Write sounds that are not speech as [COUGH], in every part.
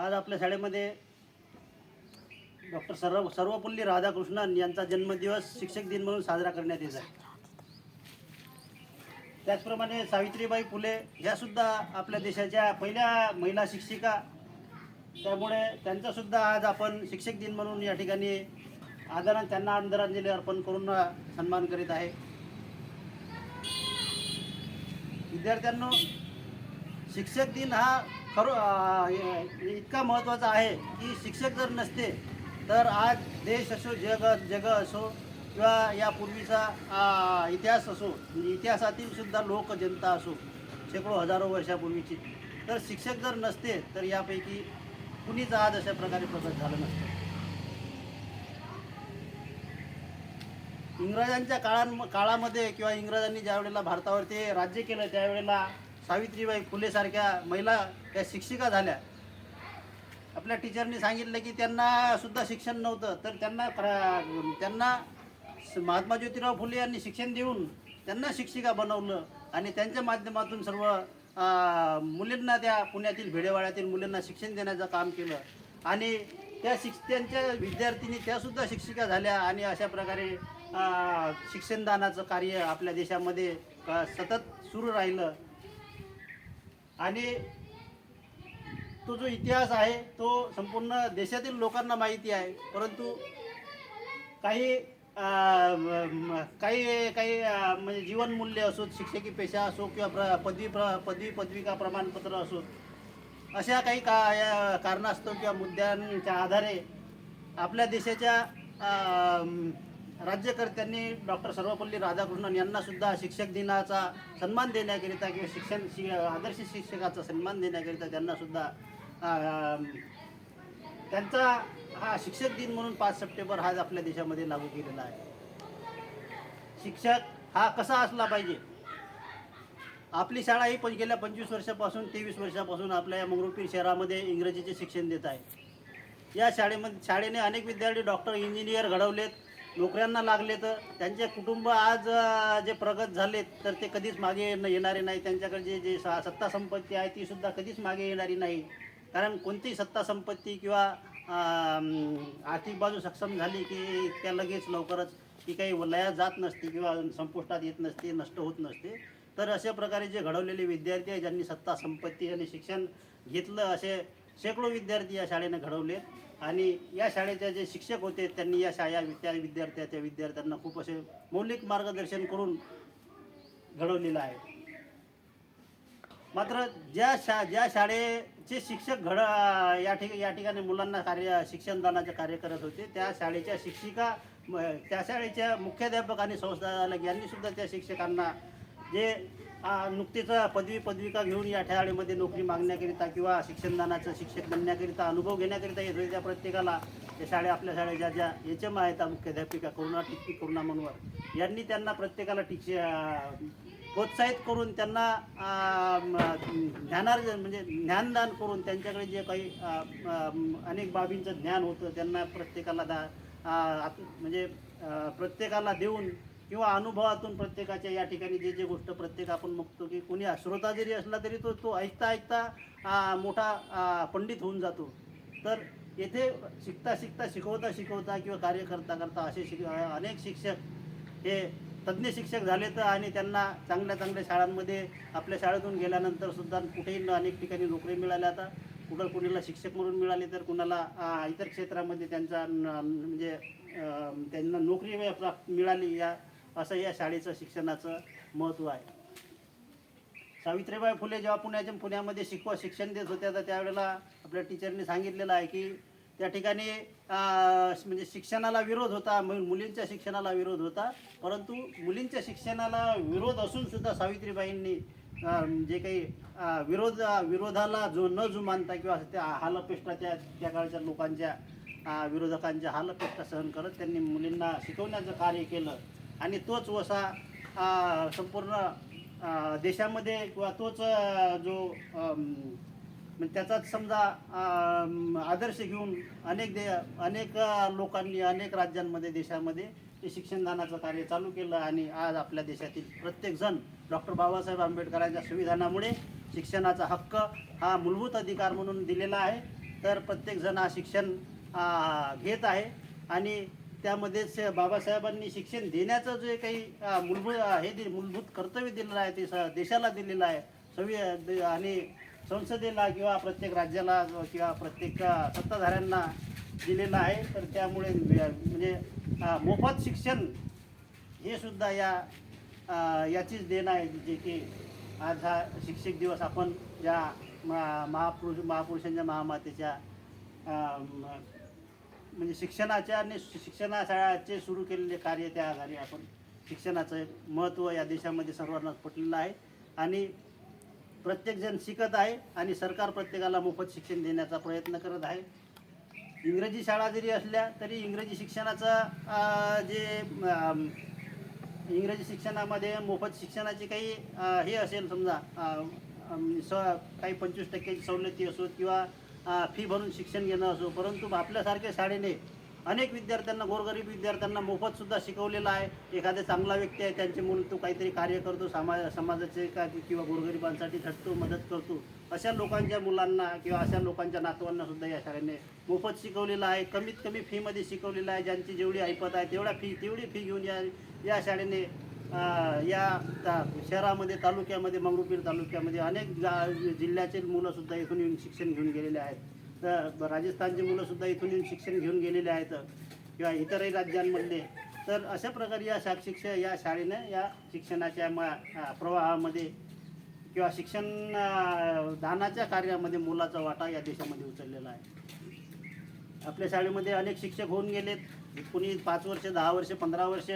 आज आपल्या शाळेमध्ये डॉक्टर सर्व सर्वपल्ली राधाकृष्णन यांचा जन्मदिवस शिक्षक दिन म्हणून साजरा करण्यात येत आहे. त्याचप्रमाणे सावित्रीबाई फुले ह्यासुद्धा आपल्या देशाच्या पहिल्या महिला शिक्षिका. त्यामुळे त्यांचासुद्धा आज आपण शिक्षक दिन म्हणून या ठिकाणी आदरान त्यांना आदरांजली अर्पण करून सन्मान करीत आहे. विद्यार्थ्यांनो शिक्षक दिन हा खरो इतका महत्त्वाचा आहे की शिक्षक जर नसते तर आज देश असो जग जग असो किंवा यापूर्वीचा इतिहास असो इतिहासातील सुद्धा लोक जनता असो शेकडो हजारो वर्षापूर्वीची तर शिक्षक जर नसते तर यापैकी कुणीच आज अशा प्रकारे प्रगत झालं नसतं. इंग्रजांच्या काळां काळामध्ये किंवा इंग्रजांनी ज्या वेळेला भारतावरती राज्य केलं त्यावेळेला सावित्रीबाई फुलेसारख्या महिला त्या शिक्षिका झाल्या. आपल्या टीचरनी सांगितलं की त्यांना सुद्धा शिक्षण नव्हतं. तर त्यांना त्यांना महात्मा ज्योतिराव फुले यांनी शिक्षण देऊन त्यांना शिक्षिका बनवलं आणि त्यांच्या माध्यमातून सर्व मुलींना त्या पुण्यातील भेडेवाड्यातील मुलींना शिक्षण देण्याचं काम केलं. आणि त्या शिक्ष त्यांच्या विद्यार्थिनी त्यासुद्धा शिक्षिका झाल्या आणि अशा प्रकारे शिक्षणदानाचं कार्य आपल्या देशामध्ये सतत सुरू राहिलं. आणि तो जो इतिहास आहे तो संपूर्ण देशातील लोकांना माहिती आहे. परंतु काही काही काही म्हणजे जीवनमूल्य असो शिक्षकी पेशा असो किंवा प्र पदवी प्र पदवी पदविका प्रमाणपत्र असो अशा काही का या कारणास्तव किंवा मुद्द्यांच्या आधारे आपल्या देशाच्या राज्यकर्त्यांनी डॉक्टर सर्वपल्ली राधाकृष्णन यांना सुद्धा शिक्षक दिनाचा सन्मान देण्याकरिता किंवा शिक्षण शि आदर्श शिक्षकाचा सन्मान देण्याकरिता त्यांना सुद्धा त्यांचा हा शिक्षक दिन म्हणून पाच सप्टेंबर हा आपल्या देशामध्ये लागू केलेला आहे. शिक्षक हा कसा असला पाहिजे? आपली शाळा ही पण गेल्या पंचवीस वर्षापासून तेवीस वर्षापासून आपल्या या मंगरुळपीर शहरामध्ये इंग्रजीचे शिक्षण देत आहे. या शाळेमध्ये शाळेने अनेक विद्यार्थी डॉक्टर इंजिनियर घडवलेत. नोकऱ्यांना लागले तर त्यांचे कुटुंब आज जे प्रगत झालेत तर ते कधीच मागे येणं- येणारे नाही. त्यांच्याकडे जे जे सत्ता संपत्ती आहे ती सुद्धा कधीच मागे येणारी नाही. कारण कोणतीही सत्ता संपत्ती किंवा आर्थिक बाजू सक्षम झाली की इतक्या लगेच लवकरच ती काही लया जात नसते किंवा संपुष्टात येत नसते नष्ट होत नसते. तर अशा प्रकारे जे घडवलेले विद्यार्थी आहे ज्यांनी सत्ता संपत्ती आणि शिक्षण घेतलं असे शेकडो विद्यार्थी या शाळेने घडवले आणि या शाळेचे जे शिक्षक होते त्यांनी या शाळा त्या विद्यार्थ्याच्या विद्यार्थ्यांना खूप असे मौलिक मार्गदर्शन करून घडवलेलं आहे. मात्र ज्या शा ज्या शाळेचे शिक्षक घड या ठिक या ठिकाणी मुलांना कार्य शिक्षणदानाचे कार्य करत होते त्या शाळेच्या शिक्षिका त्या शाळेच्या मुख्याध्यापक आणि संस्थालक यांनीसुद्धा त्या शिक्षकांना जे नुकतीच पदवी पदविका घेऊन या शाळेमध्ये नोकरी मागण्याकरिता किंवा शिक्षणदानाचं शिक्षक बनण्याकरिता अनुभव घेण्याकरिता येत होते त्या प्रत्येकाला. त्या शाळे आपल्या शाळेच्या ज्या ज्या एच एम आहेत मुख्याध्यापिका करुणा टिकपी करुणा मनोहर. यांनी त्यांना प्रत्येकाला टिक प्रोत्साहित करून त्यांना आ, ज्ञानार्जन म्हणजे ज्ञानदान करून त्यांच्याकडे जे काही अनेक बाबींचं ज्ञान होतं त्यांना प्रत्येकाला दा आत- म्हणजे प्रत्येकाला देऊन किंवा अनुभवातून प्रत्येकाच्या या ठिकाणी जे जे गोष्ट प्रत्येक आपण बघतो की कोणी श्रोता जरी असला तरी तो तो ऐकता ऐकता मोठा पंडित होऊन जातो. तर येथे शिकता शिकता शिकवता शिकवता किंवा कार्य करता करता असे शिक अनेक शिक्षक हे तज्ज्ञ शिक्षक झाले तर आणि त्यांना चांगल्या चांगल्या शाळांमध्ये आपल्या शाळेतून गेल्यानंतर सुद्धा कुठेही अनेक ठिकाणी नोकरी मिळाल्या आता. कुठं कुणाला शिक्षक म्हणून मिळाले तर कुणाला इतर क्षेत्रामध्ये त्यांचा म्हणजे त्यांना नोकरी प्राप्त मिळाली या असं या शाळेचं शिक्षणाचं महत्त्व आहे. सावित्रीबाई फुले जेव्हा पुण्याच्या पुण्यामध्ये शिकवा शिक्षण देत होत्या तर त्यावेळेला आपल्या टीचरनी सांगितलेलं आहे की त्या ठिकाणी म्हणजे शिक्षणाला विरोध होता मुलींच्या शिक्षणाला विरोध होता परंतु मुलींच्या शिक्षणाला विरोध असून सुद्धा सावित्रीबाईंनी जे काही विरोध विरोधाला जो न जुमानता किंवा त्या हालपेष्टाच्या त्या त्या काळच्या लोकांच्या विरोधकांच्या हालपेष्टा सहन करत त्यांनी मुलींना शिकवण्याचं कार्य केलं. आणि तोच वसा संपूर्ण देशामध्ये किंवा तोच जो म्हणजे त्याचाच समजा आदर्श घेऊन अनेक दे अनेक लोकांनी अनेक राज्यांमध्ये देशामध्ये ते शिक्षणदानाचं कार्य चालू केलं आणि आज आपल्या देशातील प्रत्येकजण डॉक्टर बाबासाहेब आंबेडकरांच्या संविधानामुळे शिक्षणाचा हक्क हा मूलभूत अधिकार म्हणून दिलेला आहे. तर प्रत्येकजण हा शिक्षण घेत आहे. आणि त्यामध्येच बाबासाहेबांनी शिक्षण देण्याचं जे काही मूलभूत हे मूलभूत कर्तव्य दिलेलं आहे ते स देशाला दिलेलं आहे. सवि आणि संसदेला किंवा प्रत्येक राज्याला किंवा प्रत्येक सत्ताधाऱ्यांना दिलेलं आहे. तर त्यामुळे म्हणजे मोफत शिक्षण हे सुद्धा या याचीच देण आहे जे की आज हा शिक्षक दिवस आपण ज्या महापुरुष महापुरुषांच्या महामातेच्या म्हणजे शिक्षणाच्या आणि शिक्षणाचे सुरू केलेले कार्य त्या आधारे आपण शिक्षणाचं महत्त्व या देशामध्ये सर्वांनाच पटलेलं आहे. आणि प्रत्येकजण शिकत आहे आणि सरकार प्रत्येकाला मोफत शिक्षण देण्याचा प्रयत्न करत आहे. इंग्रजी शाळा जरी असल्या तरी इंग्रजी शिक्षणाचा जे इंग्रजी शिक्षणामध्ये मोफत शिक्षणाची काही हे असेल समजा स काही पंचवीस टक्क्याची सवलती असो किंवा फी भरून शिक्षण घेणं असो परंतु आपल्यासारख्या शाळेने अनेक विद्यार्थ्यांना गोरगरीब विद्यार्थ्यांना मोफतसुद्धा शिकवलेलं आहे. एखादा चांगला व्यक्ती आहे त्यांचे मुलं तो काहीतरी कार्य करतो समाज समाजाचे का किंवा गोरगरिबांसाठी झटतो मदत करतो. अशा लोकांच्या मुलांना किंवा अशा लोकांच्या नातवांनासुद्धा या शाळेने मोफत शिकवलेलं आहे. कमीत कमी फीमध्ये शिकवलेलं आहे. ज्यांची जेवढी ऐपत आहे तेवढ्या फी तेवढी फी घेऊन या या शाळेने या ता- शहरामध्ये तालुक्यामध्ये मंगरुळपीर तालुक्यामध्ये अनेक गा- जिल्ह्याचे मुलंसुद्धा इथून येऊन शिक्षण घेऊन गेलेले आहेत. तर राजस्थानची मुलंसुद्धा इथून येऊन शिक्षण घेऊन गेलेले आहेत किंवा इतरही राज्यांमधले. तर अशा प्रकारे या शा शिक्षक या शाळेनं या शिक्षणाच्या म प्रवाहामध्ये किंवा शिक्षण दानाच्या कार्यामध्ये मोलाचा वाटा या देशामध्ये उचललेला आहे. आपल्या शाळेमध्ये अनेक शिक्षक होऊन गेलेत. कोणी पाच वर्ष दहा वर्ष पंधरा वर्ष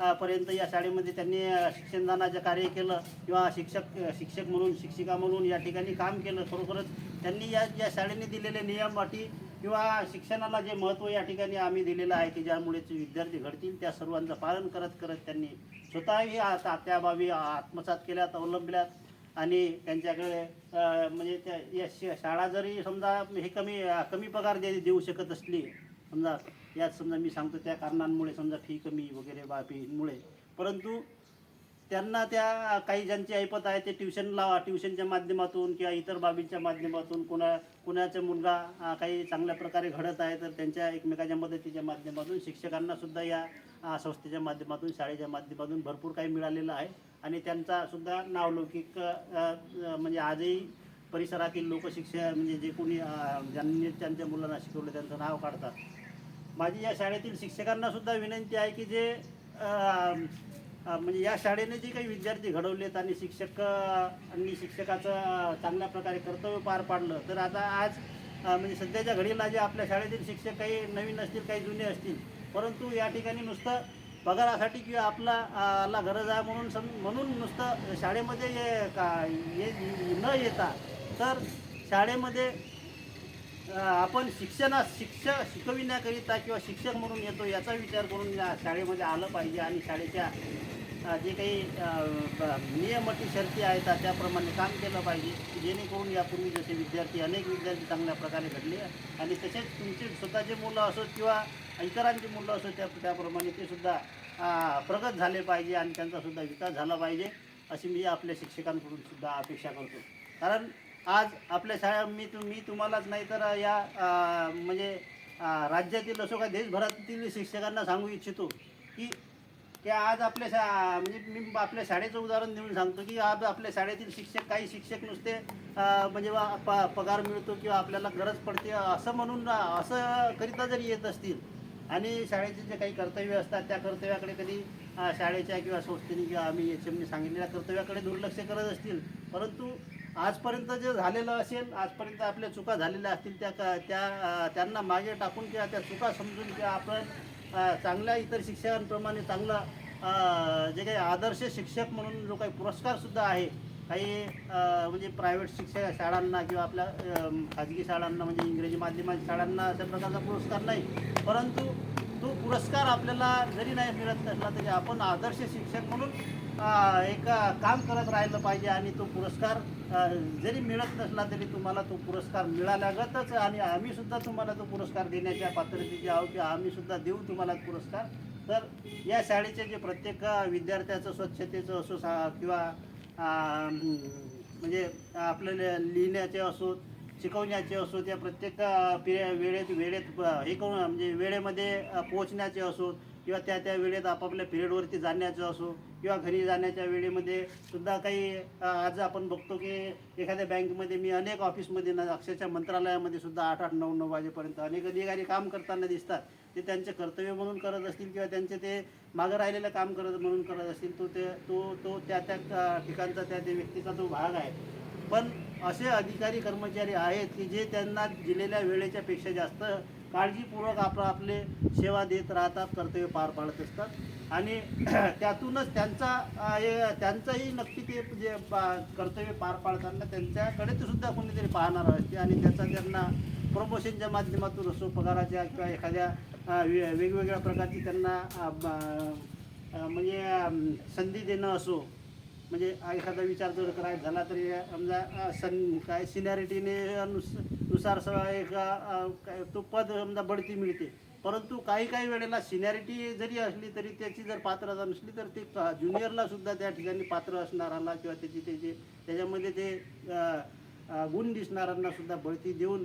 पर्यंत या शाळेमध्ये त्यांनी शिक्षणदानाचं कार्य केलं किंवा शिक्षक शिक्षक म्हणून शिक्षिका म्हणून या ठिकाणी काम केलं. खरोखरच त्यांनी या या शाळेने दिलेले नियम अटी किंवा शिक्षणाला जे महत्त्व या ठिकाणी आम्ही दिलेलं आहे की ज्यामुळे विद्यार्थी घडतील त्या सर्वांचं पालन करत करत त्यांनी स्वतःही आता त्या बाबी आत्मसात केल्यात अवलंबल्यात आणि त्यांच्याकडे म्हणजे त्या या शाळा जरी समजा हे कमी कमी पगार दे देऊ शकत असली समजा यात समजा मी सांगतो त्या कारणांमुळे समजा फी कमी वगैरे बाबीमुळे परंतु त्यांना त्या काही ज्यांची ऐपत आहे ते ट्युशन लावा ट्युशनच्या माध्यमातून किंवा इतर बाबींच्या माध्यमातून कोणा कुणाचा मुलगा काही चांगल्या प्रकारे घडत आहे तर त्यांच्या एकमेकाच्या मदतीच्या माध्यमातून शिक्षकांना सुद्धा या संस्थेच्या माध्यमातून शाळेच्या माध्यमातून भरपूर काही मिळालेलं आहे. आणि त्यांचा सुद्धा नावलौकिक म्हणजे आजही परिसरातील लोकशिक्षण म्हणजे जे कोणी ज्यांनी त्यांच्या मुलांना शिकवलं त्यांचं नाव काढतात. माझी या शाळेतील शिक्षकांना सुद्धा विनंती आहे की जे म्हणजे या शाळेने जे काही विद्यार्थी घडवलेत आणि शिक्षक आणि शिक्षकाचं चांगल्या प्रकारे कर्तव्य पार पाडलं तर आता आज म्हणजे सध्याच्या घडीला जे आपल्या शाळेतील शिक्षक काही नवीन असतील काही जुने असतील परंतु या ठिकाणी नुसतं पगारासाठी किंवा आपला ला गरज आहे म्हणून सम म्हणून नुसतं शाळेमध्ये ये का ये न येता तर शाळेमध्ये आपण शिक्षणा शिक्षक शिकविण्याकरिता किंवा शिक्षक म्हणून येतो याचा विचार करून या शाळेमध्ये आलं पाहिजे आणि शाळेच्या जे काही अ, नियम अटी शर्ती आहेत त्याप्रमाणे काम केलं पाहिजे जेणेकरून यापूर्वी जसे विद्यार्थी अनेक विद्यार्थी चांगल्या प्रकारे घडले आणि तसेच तुमचे स्वतःचे मुलं असोत किंवा इतरांची मुलं असोत त्या त्याप्रमाणे ते सुद्धा प्रगत झाले पाहिजे आणि त्यांचासुद्धा विकास झाला पाहिजे अशी मी आपल्या शिक्षकांकडून सुद्धा अपेक्षा करतो. कारण आज आपल्या शाळा मी तु मी तुम्हालाच नाही तर या म्हणजे राज्यातील असो का देशभरातील शिक्षकांना सांगू इच्छितो की की आज आपल्या शा म्हणजे मी आपल्या शाळेचं उदाहरण देऊन सांगतो की आज आपल्या शाळेतील शिक्षक काही शिक्षक नुसते म्हणजे प पगार मिळतो किंवा आपल्याला गरज पडते असं म्हणून असं करिता जरी येत असतील आणि शाळेचे जे काही कर्तव्य असतात त्या कर्तव्याकडे कधी शाळेच्या किंवा संस्थेने किंवा आम्ही एच एमने सांगितलेल्या कर्तव्याकडे दुर्लक्ष करत असतील परंतु आजपर्यंत जे झालेलं असेल आजपर्यंत आपल्या चुका झालेल्या असतील त्या का त्या त्यांना मागे टाकून किंवा त्या चुका समजून किंवा आपण चांगल्या इतर शिक्षकांप्रमाणे चांगला जे काही आदर्श शिक्षक म्हणून जो काही पुरस्कारसुद्धा आहे काही म्हणजे प्रायव्हेट शिक्षक शाळांना किंवा आपल्या खाजगी शाळांना म्हणजे इंग्रजी माध्यमाच्या शाळांना अशा प्रकारचा पुरस्कार नाही. परंतु तो पुरस्कार आपल्याला जरी नाही मिळत नसला तरी आपण आदर्श शिक्षक म्हणून एक काम करत राहिलं पाहिजे आणि तो पुरस्कार जरी मिळत नसला तरी तुम्हाला तो पुरस्कार मिळाल्यागतच आणि आम्ही सुद्धा तुम्हाला तो पुरस्कार देण्याच्या पात्रतेचे आहोत की आम्ही सुद्धा देऊ तुम्हाला पुरस्कार. तर या शाळेचे जे प्रत्येक विद्यार्थ्याचं स्वच्छतेचं असो सा किंवा म्हणजे आपल्याला लिहिण्याचे असो शिकवण्याचे असो त्या प्रत्येक पिरे वेळेत वेळेत हे करून म्हणजे वेळेमध्ये पोहोचण्याचे असो किंवा त्या त्या वेळेत आपापल्या पिरियडवरती जाण्याचं असो किंवा घरी जाण्याच्या वेळेमध्ये सुद्धा काही आज आपण बघतो की एखाद्या बँकमध्ये मी अनेक ऑफिसमध्ये ना अक्षरशः मंत्रालयामध्ये सुद्धा आठ आठ नऊ नऊ वाजेपर्यंत अनेक अधिकारी काम करताना दिसतात. ते त्यांचे कर्तव्य म्हणून करत असतील किंवा त्यांचे ते मागं राहिलेलं काम करत म्हणून करत असतील तो ते तो तो त्या त्या ठिकाणचा त्या त्या व्यक्तीचा तो भाग आहे. पण असे अधिकारी कर्मचारी आहेत की जे त्यांना दिलेल्या वेळेच्या पेक्षा जास्त काळजीपूर्वक आपलं आपले सेवा देत राहतात कर्तव्य पार पाडत असतात. आणि [CLEARS THROAT] त्यातूनच त्यांचा हे- त्यांचंही नक्की ते जे कर्तव्य पार पाडताना त्यांच्याकडे ते सुद्धा कोणीतरी पाहणार असते आणि त्याचा त्यांना प्रमोशनच्या माध्यमातून असो पगाराच्या किंवा एखाद्या वेगवेगळ्या प्रकारची त्यांना म्हणजे संधी देणं असो म्हणजे एखादा विचार जर करायचा झाला तरी समजा सन काय सिनियरिटीने नुसार स एक काय तो पद समजा बढती मिळते. परंतु काही काही वेळेला सिनियरिटी जरी असली तरी त्याची जर पात्रता नसली तर ते ज्युनियरला सुद्धा त्या ठिकाणी पात्र असणाऱ्याला किंवा त्याची त्याचे त्याच्यामध्ये ते गुण दिसणाऱ्यांना सुद्धा बढती देऊन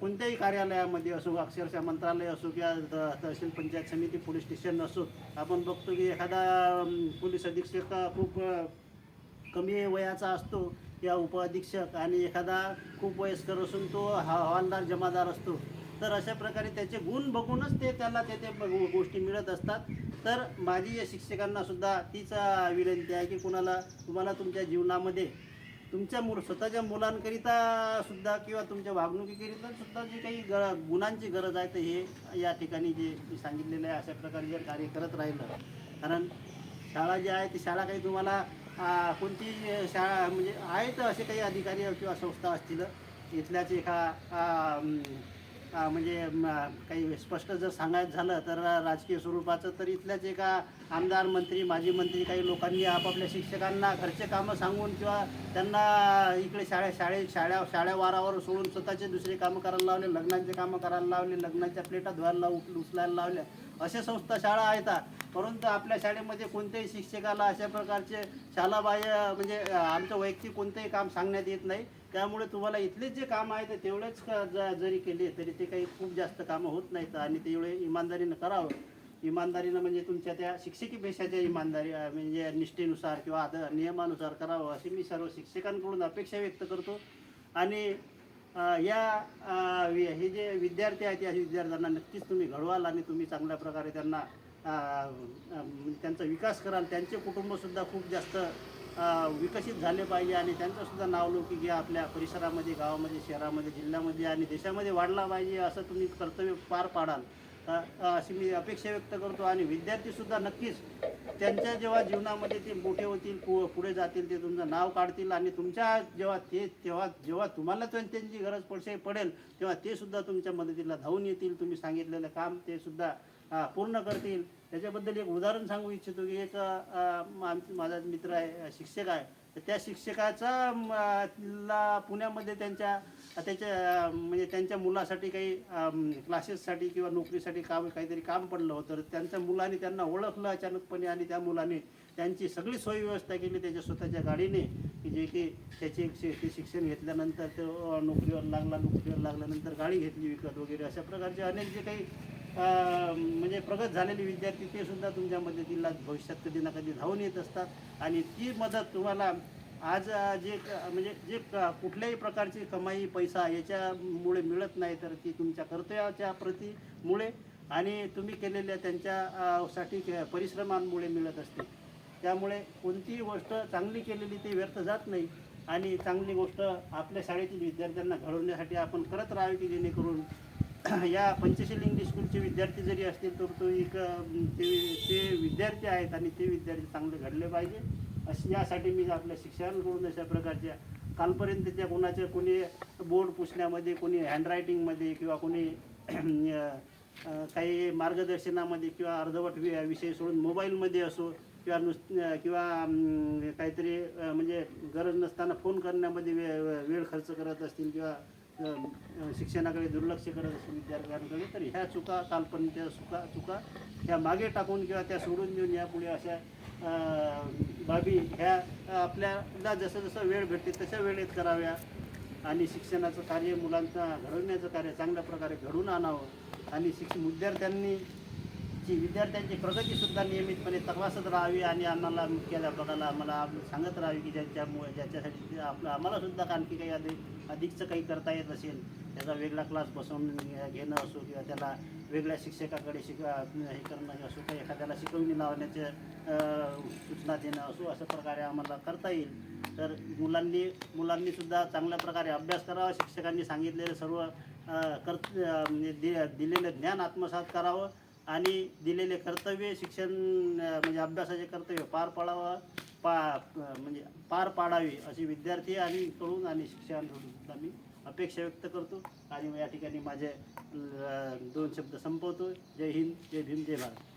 कोणत्याही कार्यालयामध्ये असो अक्षरशः मंत्रालय असो किंवा तहसील पंचायत समिती पोलीस स्टेशन असो आपण बघतो की एखादा पोलीस अधीक्षक खूप कमी वयाचा असतो किंवा उपअधीक्षक आणि एखादा खूप वयस्कर असून तो हवालदार जमादार असतो. तर अशा प्रकारे त्याचे गुण बघूनच ते त्याला ते ते गोष्टी मिळत असतात. तर माझी या शिक्षकांना सुद्धा तीच विनंती आहे की कुणाला तुम्हाला तुमच्या जीवनामध्ये तुमच्या मुल स्वतःच्या मुलांकरिता सुद्धा किंवा तुमच्या वागणुकीकरिता सुद्धा जी काही ग गुणांची गरज आहे तर हे या ठिकाणी जे मी सांगितलेलं आहे अशा प्रकारे जर कार्य करत राहिलं. कारण शाळा जी आहे ती शाळा काही तुम्हाला कोणती शाळा म्हणजे आहेत असे काही अधिकारी किंवा संस्था असतील. इथल्याच एका म्हणजे काही स्पष्ट जर सांगायचं झालं तर राजकीय स्वरूपाचं तर इथल्याच एका आमदार मंत्री माजी मंत्री काही लोकांनी आपापल्या शिक्षकांना घरचे कामं सांगून किंवा त्यांना इकडे शाळे शाळे शाळा शाळा वारावर सोडून स्वतःचे दुसरे कामं करायला लावले लग्नाचे कामं करायला लावले लग्नाच्या प्लेटा धुवायला लाव उचलायला लावल्या. अशा संस्था शाळा आहेत. परंतु आपल्या शाळेमध्ये कोणत्याही शिक्षकाला अशा प्रकारचे शालाबाह्य म्हणजे आमचं वैयक्तिक कोणतंही काम सांगण्यात येत नाही. त्यामुळे तुम्हाला इथलेच जे काम आहे ते तेवढेच क- ज- जरी केले तरी ते काही खूप जास्त कामं होत नाहीत आणि ते एवढे इमानदारीनं करावं. इमानदारीनं म्हणजे तुमच्या त्या शिक्षकी पेशाच्या इमानदारी म्हणजे निष्ठेनुसार किंवा आदर नियमानुसार करावं अशी मी सर्व शिक्षकांकडून अपेक्षा व्यक्त करतो. आणि या हे जे विद्यार्थी आहेत या विद्यार्थ्यांना नक्कीच तुम्ही घडवाल आणि तुम्ही चांगल्या प्रकारे त्यांना त्यांचा विकास कराल. त्यांचे कुटुंबसुद्धा खूप जास्त विकसित झाले पाहिजे आणि त्यांचंसुद्धा नावलौकिक या आपल्या परिसरामध्ये गावामध्ये शहरामध्ये जिल्ह्यामध्ये आणि देशामध्ये वाढला पाहिजे असं तुम्ही कर्तव्य पार पाडाल. अशी मी अपेक्षा व्यक्त करतो आणि विद्यार्थीसुद्धा नक्कीच त्यांच्या जेव्हा जीवनामध्ये ते मोठे होतील पु पुढे जातील ते तुमचं नाव काढतील आणि तुमच्या जेव्हा ते तेव्हा जेव्हा तुम्हाला त्यांची गरज पडसे पडेल तेव्हा ते सुद्धा तुमच्या मदतीला धावून येतील. तुम्ही सांगितलेलं काम ते सुद्धा पूर्ण करतील. त्याच्याबद्दल एक उदाहरण सांगू इच्छितो की एक माझा मित्र आहे शिक्षक आहे. तर त्या शिक्षकाचा ला पुण्यामध्ये त्यांच्या त्याच्या म्हणजे त्यांच्या मुलासाठी काही क्लासेससाठी किंवा नोकरीसाठी काम काहीतरी काम पडलं होतं. तर त्यांच्या मुलाने त्यांना ओळखलं अचानकपणे आणि त्या मुलाने त्यांची सगळी सोय व्यवस्था केली त्याच्या स्वतःच्या गाडीने. की जे की त्याचे ते शिक्षण घेतल्यानंतर तो नोकरीवर लागला नोकरीवर लागल्यानंतर गाडी घेतली विकत वगैरे. अशा प्रकारचे अनेक जे काही म्हणजे प्रगत झालेले विद्यार्थी ते सुद्धा तुमच्या मदतीला भविष्यात कधी ना कधी धावून येत असतात. आणि ती मदत तुम्हाला आज जे क- म्हणजे जे क- कुठल्याही प्रकारची कमाई पैसा याच्यामुळे मिळत नाही तर ती तुमच्या कर्तव्याच्या प्रतिमुळे आणि तुम्ही केलेल्या त्यांच्यासाठी के- परिश्रमांमुळे मिळत असते. त्यामुळे कोणतीही गोष्ट चांगली केलेली ती व्यर्थ जात नाही. आणि चांगली गोष्ट आपल्या शाळेतील विद्यार्थ्यांना घडवण्यासाठी आपण करत राहावी की जेणेकरून [COUGHS] या पंचशील इंग्लिश स्कूलचे विद्यार्थी जरी असतील तर तो एक ते ते विद्यार्थी आहेत आणि ते विद्यार्थी चांगले घडले पाहिजे. अशी यासाठी मी आपल्या शिक्षकांकडून अशा प्रकारच्या कालपर्यंत त्या कोणाच्या कोणी बोर्ड पुसण्यामध्ये कोणी हँडरायटिंगमध्ये किंवा कोणी काही मार्गदर्शनामध्ये किंवा अर्धवट वि विषय सोडून मोबाईलमध्ये असो किंवा नुस किंवा काहीतरी म्हणजे गरज नसताना फोन करण्यामध्ये वे वेळ खर्च करत असतील किंवा शिक्षणाकडे दुर्लक्ष करत असतील विद्यार्थ्यांकडे तर ह्या चुका काल्पनिक चुका चुका ह्या मागे टाकून किंवा त्या सोडून देऊन यापुढे अशा बाबी ह्या आपल्याला जसं जसं वेळ भेटते तशा वेळेत कराव्या आणि शिक्षणाचं कार्य मुलांचा घडवण्याचं कार्य चांगल्या प्रकारे घडवून आणावं आणि शिक्ष विद्यार्थ्यांनी ची विद्यार्थ्यांची प्रगतीसुद्धा नियमितपणे तपासत राहावी आणि आम्हाला मुख्य प्रकाराला आम्हाला सांगत राहावी की ज्याच्यामुळे ज्याच्यासाठी आपलं आम्हालासुद्धा आणखी काही अधिक अधिकचं काही करता येत असेल त्याचा वेगळा क्लास बसवून घेणं असो किंवा त्याला वेगळ्या शिक्षकाकडे शिक हे करणं असो किंवा एखाद्याला शिकवणी लावण्याचे सूचना देणं असो अशा प्रकारे आम्हाला करता येईल. तर मुलांनी मुलांनीसुद्धा चांगल्या प्रकारे अभ्यास करावा शिक्षकांनी सांगितलेलं सर्व कर म्हणजे दि दिलेलं ज्ञान आत्मसात करावं आणि दिलेले कर्तव्य शिक्षण म्हणजे अभ्यासाचे कर्तव्य पार पाडावं पा म्हणजे पार पाडावे अशी विद्यार्थी आणि कडून आणि शिक्षकांकडून सुद्धा मी अपेक्षा व्यक्त करतो. आणि या ठिकाणी माझे दोन शब्द संपवतो जय हिंद जय भीम जय भारत.